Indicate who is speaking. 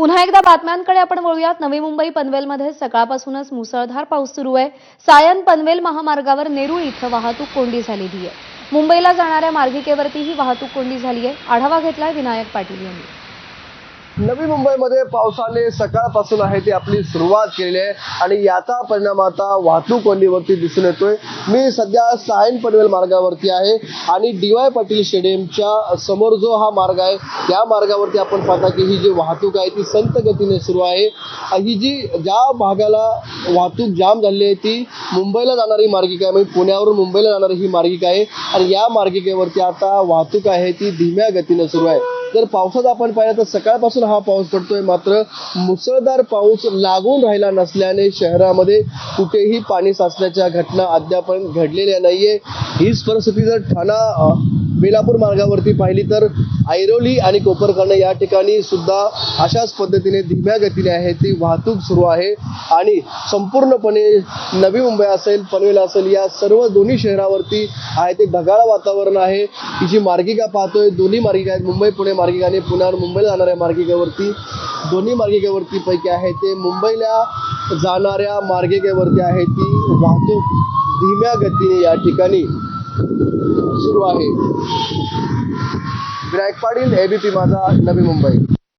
Speaker 1: पुन्हा एकदा बातम्यांकडे आपण वळूयात. नवी मुंबई पनवेलमध्ये सकाळपासूनच मुसळधार पाऊस सुरू आहे. सायन पनवेल महामार्गावर नेरूळ इथं वाहतूक कोंडी झालेली आहे. मुंबईला जाणाऱ्या मार्गिकेवरती ही वाहतूक कोंडी झाली आहे. आढावा घेतलाय विनायक पाटील यांनी.
Speaker 2: नवी मुंबईमध्ये पावसाने सकाळपासून आहे ती आपली सुरुवात केलेली आहे आणि याचा परिणाम आता वाहतूक कोंडीवरती दिसून येतोय. मी सध्या सायन पनवेल मार्गावरती आहे आणि डी वाय पाटील स्टेडियमच्या समोर जो हा मार्ग आहे त्या मार्गावरती आपण पाहता की ही जी वाहतूक आहे ती संत गतीने सुरू आहे. ही जी ज्या भागाला वाहतूक जाम झालेली आहे ती मुंबईला जाणारी मार्गिका आहे म्हणजे पुण्यावरून मुंबईला जाणारी ही मार्गिका आहे. आणि या मार्गिकेवरती आता वाहतूक आहे ती धीम्या गतीने सुरू आहे. जर पावसात आपण पाहिलं तर सकाळपासून हा पाऊस पडतोय. मात्र मुसळधार पाऊस लागून राहिला नसल्याने शहरामध्ये कुठेही पाणी साचण्याच्या घटना अद्याप घडलेल्या नाहीये. हीच परिस्थिती जर ठाणा बेलापूर मार्गावरती पाहिली तर ऐरोली आणि कोपरखंड या ठिकाणी सुद्धा अशाच पद्धतीने धीम्या गतीने आहे ती वाहतूक सुरू आहे. आणि संपूर्णपणे नवी मुंबई असेल पनवेल असेल या सर्व दोन्ही शहरावरती आहे ते ढगाळ वातावरण आहे. ही जी मार्गिका पाहतोय दोन्ही मार्गिका आहेत. मुंबई पुणे मार्गिका आणि पुण्यावर मुंबईला जाणाऱ्या मार्गिकेवरती दोन्ही मार्गिकेवरती पैकी आहे ते मुंबईला जाणाऱ्या मार्गिकेवरती आहे ती वाहतूक धीम्या गतीने या ठिकाणी. सुरू आहे. विनायक पाटील एबीपी माझा नवी मुंबई.